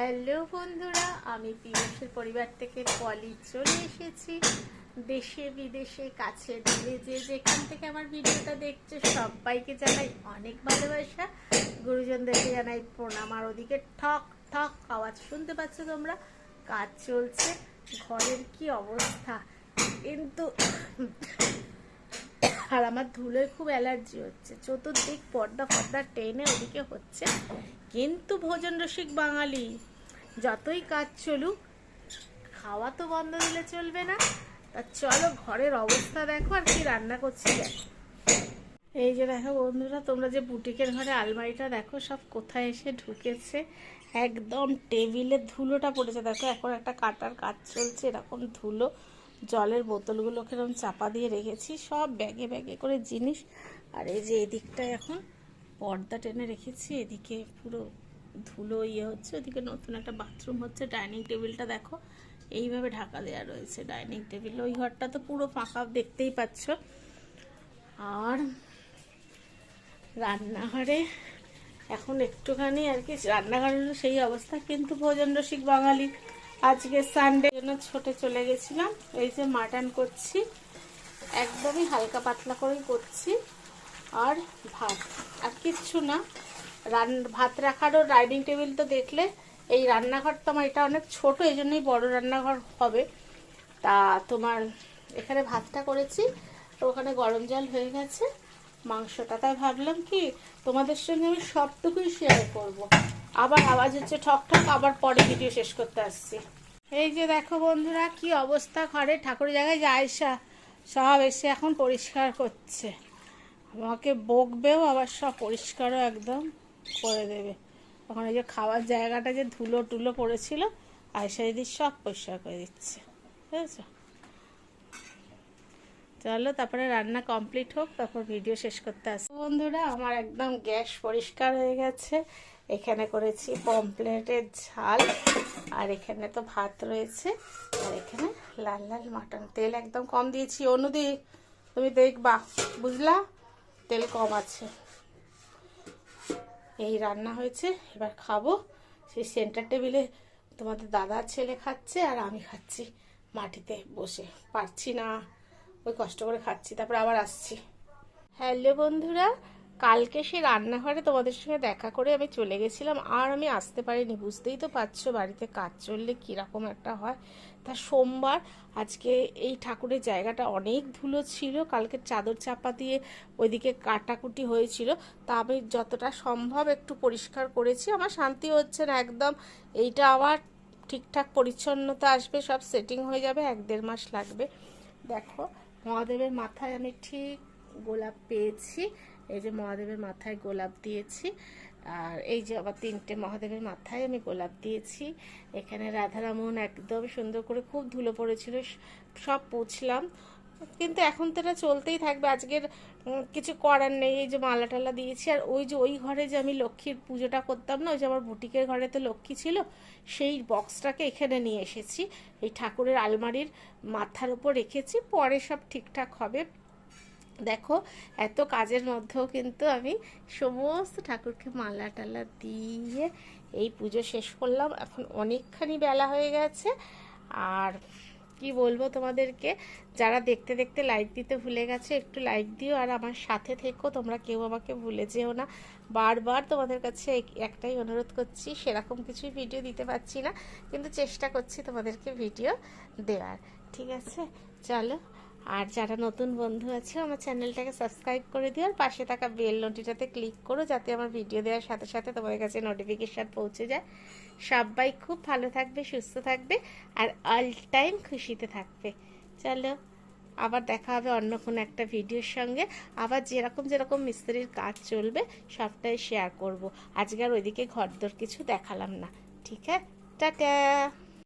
Hello বন্ধুরা, আমি পিয়ুষের পরিবার থেকে পলি চলে এসেছি। দেশে বিদেশে, কাছে দূরে যে যেখান থেকে আমার ভিডিওটা দেখছে, সবাইকে জানাই অনেক ভালোবাসা। গুরুজনদেরকে জানাই প্রণাম, আর ওদিকে ঠক ঠক আওয়াজ শুনতে পাচ্ছ তোমরা? কাজ চলছে, ঘরের কি অবস্থা? কিন্তু আর আমার ধুলোয় খুব অ্যালার্জি হচ্ছে। চতুর্দিক পর্দা ফর্দা টেনে ওদিকে হচ্ছে। কিন্তু ভোজন রসিক বাঙালি, যতই কাজ চলুক, খাওয়া তো বন্ধ দিলে চলবে না। তা চলো ঘরের অবস্থা দেখো আর কি রান্না করছি দেখো। এই যে দেখো বন্ধুরা, তোমরা যে বুটিকের ঘরে আলমারিটা দেখো, সব কোথায় এসে ঢুকেছে। একদম টেবিলে ধুলোটা পড়েছে। দেখো, এখন একটা কাটার কাজ চলছে, এরকম ধুলো জলের বোতলগুলোকে এরকম চাপা দিয়ে রেখেছি, সব ব্যাগে ব্যাগে করে জিনিস। আর এই যে এদিকটায় এখন পর্দা টেনে রেখেছি, এদিকে পুরো ধুলো ইয়ে হচ্ছে, ওদিকে নতুন একটা বাথরুম হচ্ছে, ডাইনিং টেবিলটা দেখো, এইভাবে ঢাকা দেওয়া রয়েছে ডাইনিং টেবিল। ওই ঘরটা তো পুরো ফাঁকা, দেখতেই পাচ্ছ। আর রান্নাঘরে এখন একটুখানি আর কি, রান্নাঘরেরও সেই অবস্থা, কিন্তু ভোজন রসিক বাঙালি। আজকে সানডে জন্য ছোটে চলে গেছিলাম। এই যে মাটন করছি। একদমই হালকা পাতলা করেই করছি। আর ভাত। আর কিচ্ছু না। রান ভাত রাখারও ডাইনিং টেবিল তো দেখলে এই রান্নাঘর তো আমার এটা অনেক ছোট, এই জন্যই বড় রান্নাঘর হবে। তা তোমার এখানে ভাতটা করেছি। ওখানে গরম জল হয়ে গেছে। মাংসটা তাই ভাবলাম কি তোমাদের সঙ্গে আমি সবটুকুই শেয়ার করব। আবার আওয়াজ হচ্ছে ঠক ঠক, আবার পরে ভিডিও শেষ করতে আসছি। এই যে দেখো বন্ধুরা, কি অবস্থা ঘরে? ঠাকুর জায়গায় যায়সা সব এসে এখন পরিষ্কার করছে। আমাকে বকবেও, আবার সব পরিষ্কারও একদম করে দেবে। তখন এই যে খাওয়ার জায়গাটা যে ধুলো টুলো পড়েছিল আয়সা দিদি সব পরিষ্কার করে দিচ্ছে। বুঝেছ? চলো তারপরে রান্না কমপ্লিট হোক, তারপর ভিডিও শেষ করতে আসব বন্ধুরা, আমার একদম গ্যাস পরিষ্কার হয়ে গেছে। এখানে করেছি পমপ্লেটের ঝাল, আর এখানে তো ভাত রয়েছে। আর এখানে লাল লাল মাটন। তেল একদম কম দিয়েছি। অনুদি, তুমি দেখবা, বুঝলা? তেল কম আছে। এই রান্না হয়েছে, এবার খাব। সেই সেন্টার টেবিলে তোমাদের দাদার ছেলে খাচ্ছে, আর আমি খাচ্ছি মাটিতে বসে। পারছি না। ওই কষ্ট করে খাচ্ছি, তারপর আবার আসছি। হ্যালো বন্ধুরা, কালকে সে রান্নাঘরে তোমাদের সঙ্গে দেখা করে আমি চলে গেছিলাম, আর আমি আসতে পারিনি, বুঝতেই তো পারছ বাড়িতে কাজ চললে কীরকম একটা হয়। তা সোমবার আজকে এই ঠাকুরের জায়গাটা অনেক ধুলো ছিল, কালকে চাদর চাপা দিয়ে ওইদিকে কাটাকুটি হয়েছিল, তা আমি যতটা সম্ভব একটু পরিষ্কার করেছি, আমার শান্তি হচ্ছে না একদম, এইটা আবার ঠিকঠাক পরিচ্ছন্নতা আসবে, সব সেটিং হয়ে যাবে, এক দেড় মাস লাগবে। দেখো মহাদেবের মাথায় আমি ঠিক গোলাপ পেয়েছি। এই যে মহাদেবের মাথায় গোলাপ দিয়েছি। আর এই যে আবার তিনটে মহাদেবের মাথায় আমি গোলাপ দিয়েছি। এখানে রাধারামন একদম সুন্দর করে খুব ধুলো পড়েছিল। সব পুছলাম। কিন্তু এখন তো এটা চলতেই থাকবে। আজকের কিছু করার নেই। এই যে মালা টালা দিয়েছি, আর ওই যে ওই ঘরে যে আমি লক্ষ্মীর পুজোটা করতাম না, ওই যে আমার বুটিকের ঘরে তো লক্ষ্মী ছিল, সেই বক্সটাকে এখানে নিয়ে এসেছি। এই ঠাকুরের আলমারির মাথার উপর রেখেছি। পরে সব ঠিকঠাক হবে। দেখো, এত কাজের মধ্যেও কিন্তু আমি সমস্ত ঠাকুরকে মালা টালা দিয়ে এই পুজো শেষ করলাম। এখন অনেকখানি বেলা হয়ে গেছে। আর কি বলব তোমাদেরকে? যারা দেখতে দেখতে লাইক দিতে ভুলে গেছে, একটু লাইক দিও। আর আমার সাথে থেকো, তোমরা কেউ আমাকে ভুলে যেও না। বারবার তোমাদের কাছে একটাই অনুরোধ করছি, সেরকম কিছুই ভিডিও দিতে পারছি না, কিন্তু চেষ্টা করছি তোমাদেরকে ভিডিও দেওয়ার। ঠিক আছে? চলো। আর যারা নতুন বন্ধু আছে, আমার চ্যানেলটাকে সাবস্ক্রাইব করে দিও আর পাশে থাকা বেল নোটিটাতে ক্লিক করো যাতে আমার ভিডিও দেওয়ার সাথে সাথে তোমাদের কাছে নোটিফিকেশান পৌঁছে যায়। সবাই খুব ভালো থাকবে, সুস্থ থাকবে আর অল টাইম খুশিতে থাকবে। চলো, আবার দেখা হবে অন্য কোনো একটা ভিডিওর সঙ্গে। আবার যেরকম যেরকম মিস্ত্রির কাজ চলবে, সবটাই শেয়ার করব। আজকে আর ওইদিকে ঘরদোর কিছু দেখালাম না, ঠিক আছে? টাটা!